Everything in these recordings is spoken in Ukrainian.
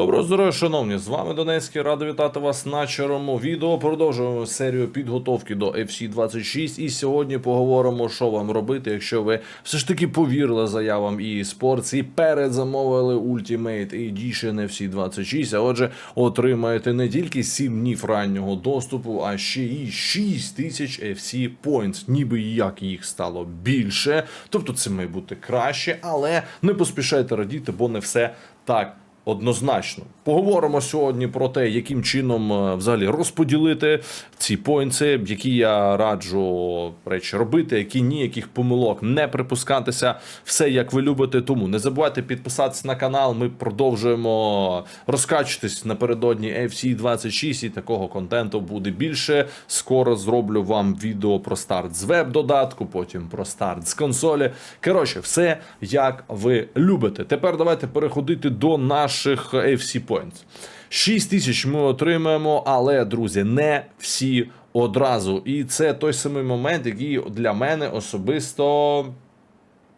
Доброго здоров'я, шановні! З вами Донецький. Радий вітати вас на чарому відео. Продовжуємо серію підготовки до FC 26 І сьогодні поговоримо, що вам робити, якщо ви все ж таки повірили заявам EA Sports і передзамовили Ultimate Edition FC 26 А отже, отримаєте не тільки 7 днів раннього доступу, а ще і 6 тисяч FC Points. Ніби як їх стало більше. Тобто це має бути краще, але не поспішайте радіти, бо не все так. Однозначно, поговоримо сьогодні про те, яким чином е, взагалі розподілити ці поінси, які я раджу речі робити, які ні, яких помилок не припускатися. Все як ви любите. Тому не забувайте підписатися на канал. Ми продовжуємо розкачуватись напередодні FC 26 і такого контенту буде більше. Скоро зроблю вам відео про старт з веб-додатку, потім про старт з консолі. Коротше, все як ви любите. Тепер давайте переходити до наших FC Points. 6 тисяч ми отримаємо, але, друзі, не всі одразу. І це той самий момент, який для мене особисто.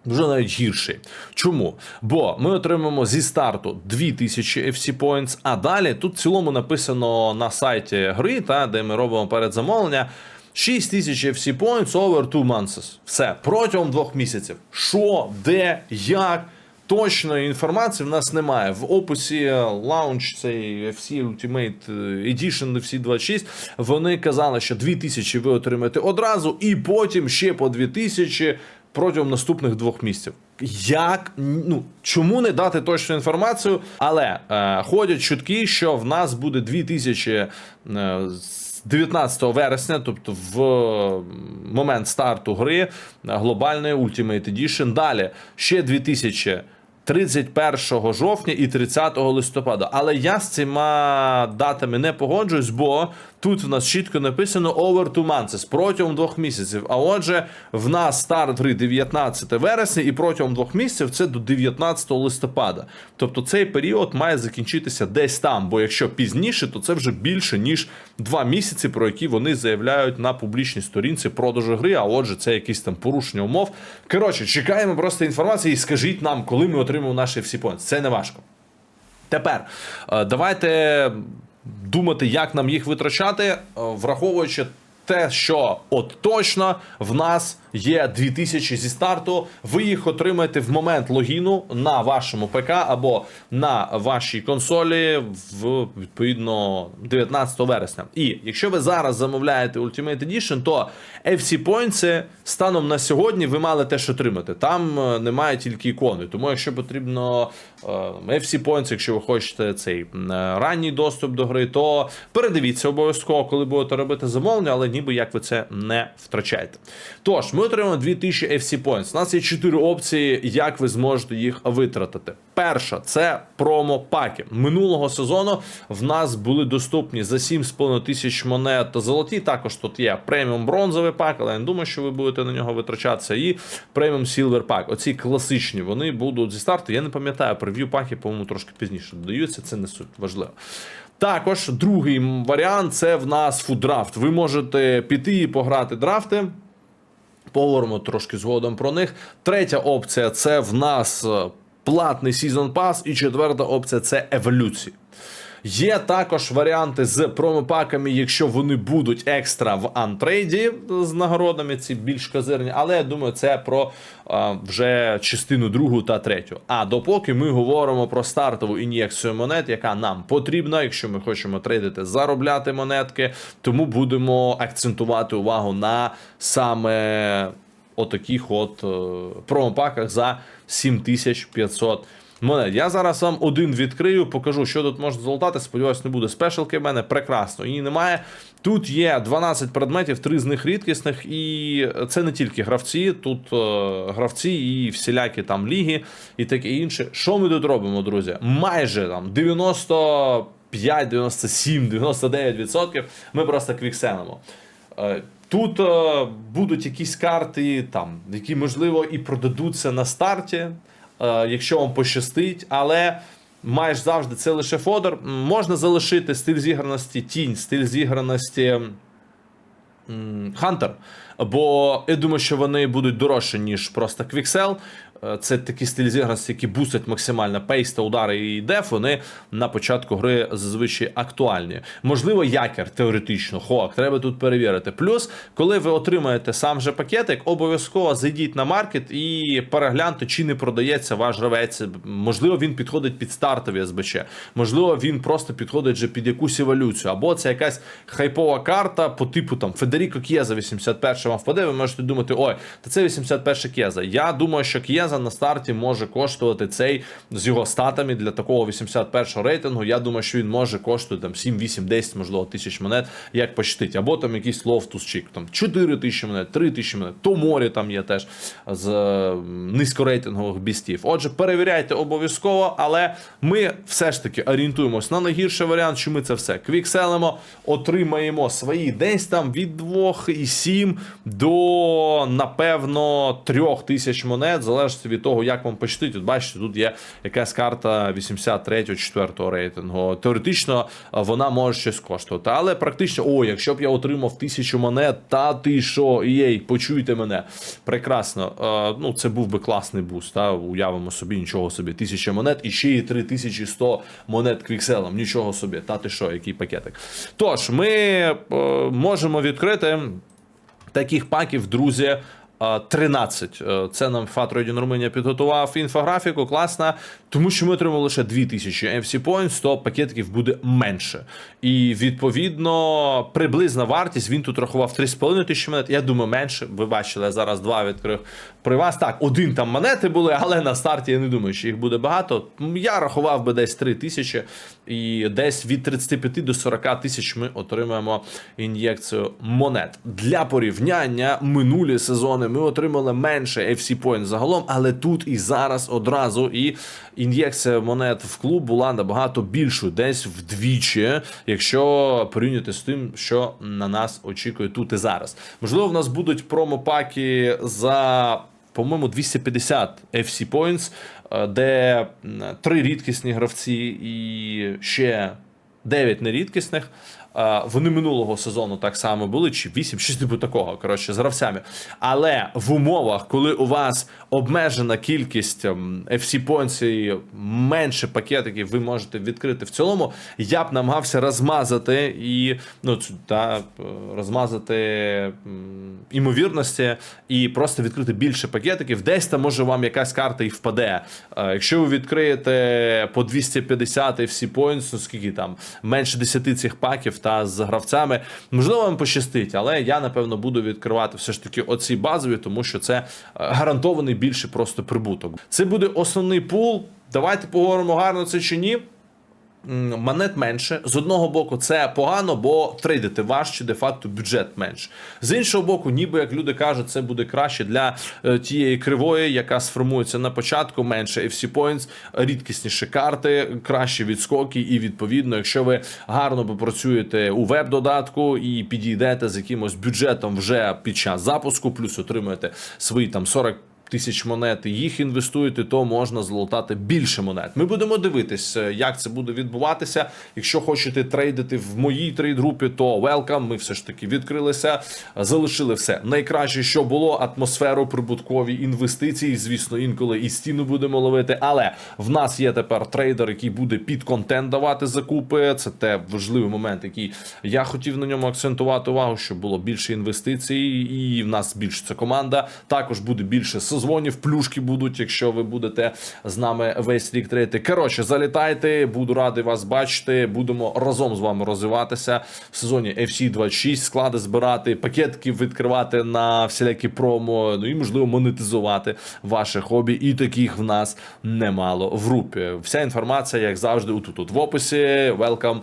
Вже навіть гірший. Чому? Бо ми отримаємо зі старту 2000 FC Points, а далі тут в цілому написано на сайті гри, та, де ми робимо передзамовлення. 6000 FC Points over 2 months. Все, протягом двох місяців. Що, де, як? Точної інформації в нас немає. В описі лаунч цей FC Ultimate Edition FC 26 вони казали, що 2000 ви отримаєте одразу, і потім ще по 2000 протягом наступних двох місяців. Як ну чому не дати точну інформацію? Але е, ходять чутки, що в нас буде 2000 е, з 19 вересня, тобто в момент старту гри глобальної Ultimate Edition. Далі ще 2000 31 жовтня і 30 листопада. Але я з цими датами не погоджуюсь, бо тут в нас чітко написано over two months, протягом двох місяців. А отже, в нас старт гри 19 вересня, і протягом двох місяців це до 19 листопада. Тобто цей період має закінчитися десь там, бо якщо пізніше, то це вже більше ніж два місяці, про які вони заявляють на публічній сторінці продажу гри. А отже, це якісь там порушення умов. Коротше, чекаємо просто інформації і скажіть нам, коли ми отримаємо наші всі поінти. Це не важко. Тепер е, давайте думати, як нам їх витрачати, е, враховуючи те, що от точно в нас є 2000 зі старту. Ви їх отримаєте в момент логіну на вашому ПК або на вашій консолі в відповідно 19 вересня. І якщо ви зараз замовляєте Ultimate Edition, то FC Points станом на сьогодні ви мали теж отримати. Там е, немає тільки ікони. Тому, якщо потрібно е, FC Points, якщо ви хочете цей е, ранній доступ до гри, то передивіться обов'язково, коли будете робити замовлення, але ніби як ви це не втрачаєте. Тож, ми отримаємо 2000 FC Points. У нас є 4 опції, як ви зможете їх витратити. Перша це промо-паки. Минулого сезону в нас були доступні за 7,5 тисяч монет золоті. Також тут є преміум бронзовий пак, але я не думаю, що ви будете на нього витрачатися. І преміум сілвер пак. Оці класичні вони будуть зі старту. Я не пам'ятаю, прев'ю паки, по-моєму, трошки пізніше додаються. Це не суть важливо. Також другий варіант це в нас фуддрафт. Ви можете піти і пограти драфти. Поговоримо трошки згодом про них. Третя опція це в нас е, платний сезон пас. І четверта опція це еволюції. Є також варіанти з промопаками, якщо вони будуть екстра в антрейді з нагородами, ці більш козирні, але я думаю, це про а, вже частину другу та третю. А допоки ми говоримо про стартову ін'єкцію монет, яка нам потрібна, якщо ми хочемо трейдити, заробляти монетки, тому будемо акцентувати увагу на саме отаких от е, промопаках за 7500 монет. Я зараз вам один відкрию, покажу, що тут можна золотати. Сподіваюсь, не буде спешалки в мене. Прекрасно. Її немає. Тут є 12 предметів, три з них рідкісних, і це не тільки гравці, тут е, гравці і всілякі там ліги і таке інше. Що ми тут робимо, друзі? Майже там 90. 5, 97, 99% ми просто квіксенимо. Е, Тут е, будуть якісь карти, там, які, можливо, і продадуться на старті, якщо вам пощастить, але майже завжди це лише фодер. Можна залишити стиль зіграності тінь, стиль зіграності Хантер. Бо я думаю, що вони будуть дорожчі, ніж просто квіксел. це такі стилі зіграності, які бустять максимально пейс та удари і деф, вони на початку гри зазвичай актуальні. Можливо, якір теоретично, хоак, треба тут перевірити. Плюс, коли ви отримаєте сам же пакетик, обов'язково зайдіть на маркет і перегляньте, чи не продається ваш гравець. Можливо, він підходить під стартові СБЧ, можливо, він просто підходить вже під якусь еволюцію, або це якась хайпова карта по типу там Федеріко К'єза 81 вам впаде. Ви можете думати, ой, та це 81 К'єза. Я думаю, що К'єза на старті може коштувати цей з його статами для такого 81 рейтингу. Я думаю, що він може коштувати там 7, 8, 10, можливо, тисяч монет, як почтить. Або там якийсь лофтус чік, там 4 тисячі монет, 3 тисячі монет. Томорі там є теж з е, низькорейтингових бістів. Отже, перевіряйте обов'язково, але ми все ж таки орієнтуємось на найгірший варіант, що ми це все квікселимо, отримаємо свої десь там від 2,7 до напевно 3 тисяч монет, залежить від того, як вам почтить. От бачите, тут є якась карта 83-4 рейтингу. Теоретично е, вона може щось коштувати, але практично, о, якщо б я отримав тисячу монет, та ти що, єй, почуйте мене. Прекрасно. Е, ну, це був би класний буст. Та? Уявимо собі, нічого собі. Тисяча монет і ще й 3100 монет квікселом. Нічого собі. Та ти що, який пакетик. Тож, ми е, можемо відкрити таких паків, друзі. Е, 13. Е, Це нам Фат Radio Румунія підготував інфографіку, класна, тому що ми отримали лише 2000 FC Points, то пакетиків буде менше. І відповідно приблизна вартість він тут рахував 3,5 тисячі монет. Я думаю, менше. Ви бачили, я зараз два відкрив при вас. Так, один там монети були, але на старті я не думаю, що їх буде багато. Я рахував би десь 3 тисячі, і десь від 35 до 40 тисяч ми отримаємо ін'єкцію монет. Для порівняння минулі сезони ми отримали менше FC Point загалом, але тут і зараз одразу і ін'єкція монет в клуб була набагато більшою, десь вдвічі, якщо порівняти з тим, що на нас очікує тут і зараз. Можливо, в нас будуть промопаки за. По-моєму, 250 FC Points, е, де три рідкісні гравці і ще 9 нерідкісних. Вони минулого сезону так само були, чи 8, щось типу такого, коротше, з гравцями. Але в умовах, коли у вас обмежена кількість ем, FC Points і менше пакетиків ви можете відкрити в цілому, я б намагався розмазати і ну, та, е, розмазати імовірності і просто відкрити більше пакетиків. Десь там може вам якась карта і впаде. Е, Якщо ви відкриєте по 250 FC Points, ну скільки там менше 10 цих паків та з гравцями, можливо, вам пощастить, але я напевно буду відкривати все ж таки оці базові, тому що це е, гарантований більше просто прибуток. Це буде основний пул. Давайте поговоримо гарно це чи ні. Монет менше. З одного боку, це погано, бо трейдити важче, де-факто бюджет менше. З іншого боку, ніби як люди кажуть, це буде краще для е, тієї кривої, яка сформується на початку, менше FC Points, рідкісніші карти, кращі відскоки, і відповідно, якщо ви гарно попрацюєте у веб-додатку і підійдете з якимось бюджетом вже під час запуску, плюс отримуєте свої там 40 тисяч монет їх інвестуєте, то можна злотати більше монет. Ми будемо дивитись, е, як це буде відбуватися. Якщо хочете трейдити в моїй трейд-групі, то welcome. Ми все ж таки відкрилися, залишили все найкраще, що було, атмосферу, прибуткові інвестиції. Звісно, інколи і стіну будемо ловити. Але в нас є тепер трейдер, який буде під контент давати закупи. Це те важливий момент, який я хотів на ньому акцентувати увагу, щоб було більше інвестицій, і в нас збільшиться команда. Також буде більше созвонів, плюшки будуть, якщо ви будете з нами весь рік трейти. Коротше, залітайте, буду радий вас бачити. Будемо разом з вами розвиватися в сезоні FC 26, склади збирати, пакетки відкривати на всілякі промо, ну і можливо монетизувати ваше хобі. І таких в нас немало в групі. Вся інформація, як завжди, тут, тут в описі. Welcome.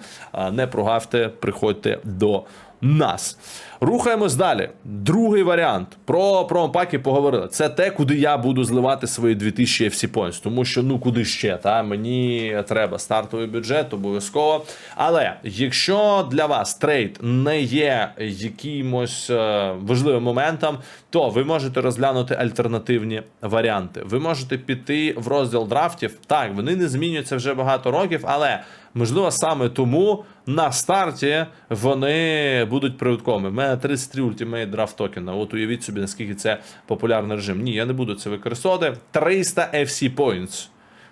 Не прогавте, приходьте до нас. Рухаємось далі. Другий варіант. Про промпаки поговорили. Це те, куди я буду зливати свої 2000 FC Points. Тому що ну куди ще? Та? Мені треба стартовий бюджет, обов'язково. Але якщо для вас трейд не є якимось е, важливим моментом, то ви можете розглянути альтернативні варіанти. Ви можете піти в розділ драфтів. Так, вони не змінюються вже багато років, але Можливо, саме тому на старті вони будуть прибутковими. У мене 33 Ultimate Draft токена. От уявіть собі, наскільки це популярний режим. Ні, я не буду це використовувати. 300 FC Points.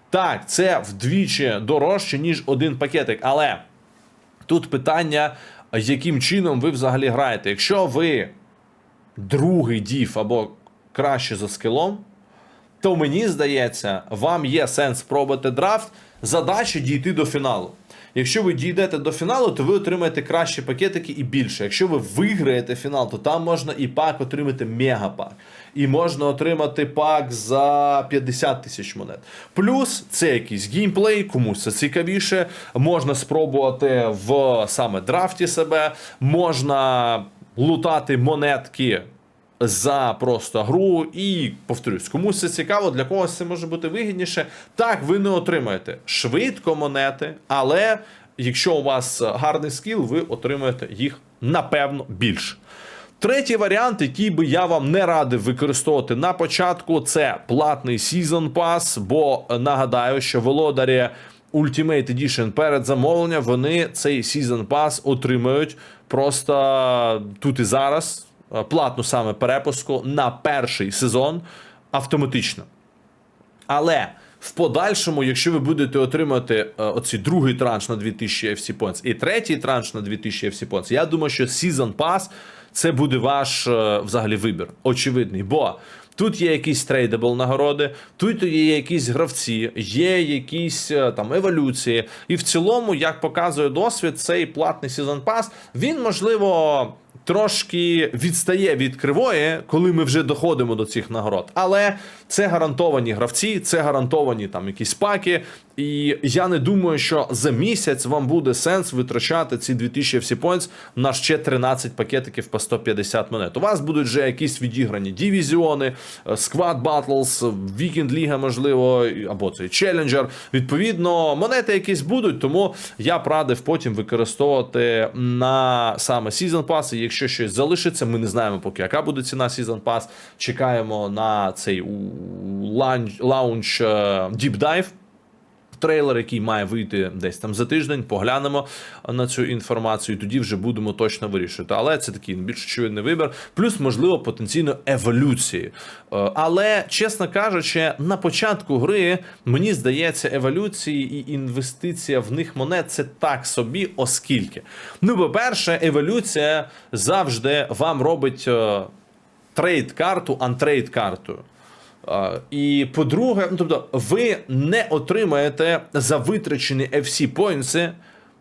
Так, це вдвічі дорожче, ніж один пакетик. Але тут питання, яким чином ви взагалі граєте. Якщо ви другий дів або краще за скилом, то мені здається, вам є сенс пробувати драфт. Задача дійти до фіналу. Якщо ви дійдете до фіналу, то ви отримаєте кращі пакетики і більше. Якщо ви виграєте фінал, то там можна і пак отримати мегапак. І можна отримати пак за 50 тисяч монет. Плюс це якийсь геймплей, комусь це цікавіше. Можна спробувати в саме драфті себе, можна лутати монетки за просто гру. І повторюсь, комусь це цікаво, для когось це може бути вигідніше. Так, ви не отримаєте швидко монети, але якщо у вас гарний скіл, ви отримаєте їх напевно більше. Третій варіант, який би я вам не радив використовувати на початку, це платний Season Pass, бо нагадаю, що володарі Ultimate Edition перед замовленням вони цей Season Pass отримають просто тут і зараз е, платну саме перепуску на перший сезон автоматично. Але в подальшому, якщо ви будете отримати е, оцей другий транш на 2000 FC Points і третій транш на 2000 FC Points, я думаю, що Season Pass це буде ваш е, взагалі вибір. Очевидний. Бо тут є якісь трейдабл нагороди, тут є якісь гравці, є якісь е, там еволюції. І в цілому, як показує досвід, цей платний сезон пас він можливо. Трошки відстає від кривої, коли ми вже доходимо до цих нагород. Але це гарантовані гравці, це гарантовані там якісь паки. І я не думаю, що за місяць вам буде сенс витрачати ці 2000 FC Points на ще 13 пакетиків по 150 монет. У вас будуть вже якісь відіграні дивізіони, Squad Battles, Weekend Ліга, можливо, або цей Challenger. Відповідно, монети якісь будуть, тому я б радив потім використовувати на саме Season Pass. І якщо щось залишиться, ми не знаємо поки, яка буде ціна Season Pass. Чекаємо на цей лаунч, лаунч е, Deep Dive. Трейлер, який має вийти десь там за тиждень, поглянемо на цю інформацію, і тоді вже будемо точно вирішувати. Але це такий більш очевидний вибір, плюс, можливо, потенційно еволюції. Е, Але, чесно кажучи, на початку гри мені здається, еволюції і інвестиція в них монет це так собі, оскільки. Ну, по-перше, еволюція завжди вам робить е, трейд-карту антрейд-картою. І по-друге, ну тобто, ви не отримаєте за витрачені FC Points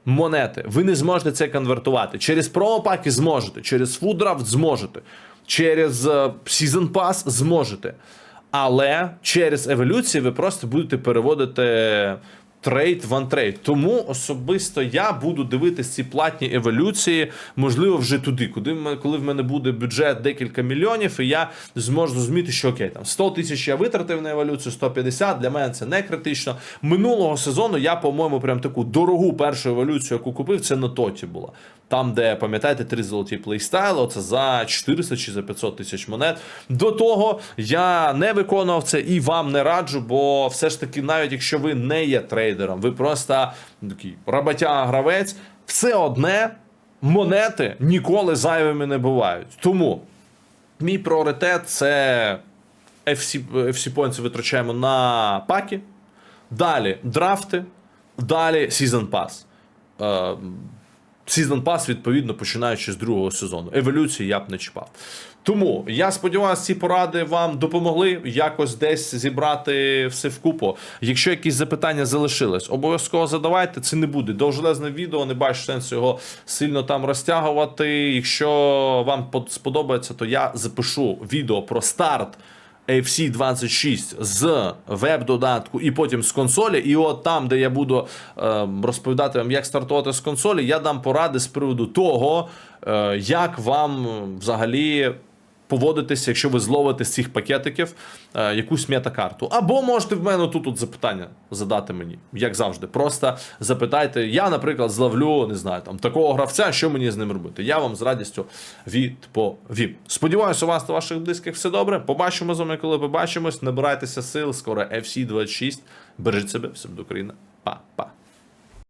монети. Ви не зможете це конвертувати. Через промопаки зможете, через фудрафт зможете, через uh, Season Pass зможете. Але через еволюцію ви просто будете переводити трейд в антрейд. Тому особисто я буду дивитися ці платні еволюції, можливо, вже туди, куди коли в мене буде бюджет декілька мільйонів, і я зможу зрозуміти, що окей, там 100 тисяч я витратив на еволюцію, 150, для мене це не критично. Минулого сезону я, по-моєму, прям таку дорогу першу еволюцію, яку купив, це на тоті була. Там, де, пам'ятаєте, три золоті плейстайли, це за 400 чи за 500 тисяч монет. До того я не виконував це і вам не раджу, бо все ж таки, навіть якщо ви не є трейдером, ви просто такий роботяга-гравець, все одне монети ніколи зайвими не бувають. Тому мій пріоритет це FC, FC Points витрачаємо на паки, далі драфти, далі Season Pass. Season Pass, відповідно, починаючи з другого сезону. Еволюції я б не чіпав. Тому я сподіваюся, ці поради вам допомогли якось десь зібрати все вкупу. Якщо якісь запитання залишились, обов'язково задавайте. Це не буде довжелезне відео, не бачу сенсу його сильно там розтягувати. Якщо вам сподобається, то я запишу відео про старт. AFC 26 з веб-додатку і потім з консолі. І от там, де я буду е, розповідати вам, як стартувати з консолі, я дам поради з приводу того, е, як вам взагалі. Поводитися, якщо ви зловите з цих пакетиків е, якусь метакарту. Або можете в мене тут от запитання задати мені, як завжди. Просто запитайте. Я, наприклад, зловлю, не знаю, там такого гравця, що мені з ним робити. Я вам з радістю відповім. Сподіваюся, у вас на ваших дисках все добре. Побачимо з вами, коли побачимось. Набирайтеся сил. Скоро FC 26. Бережіть себе, все буде Україна. Па-па.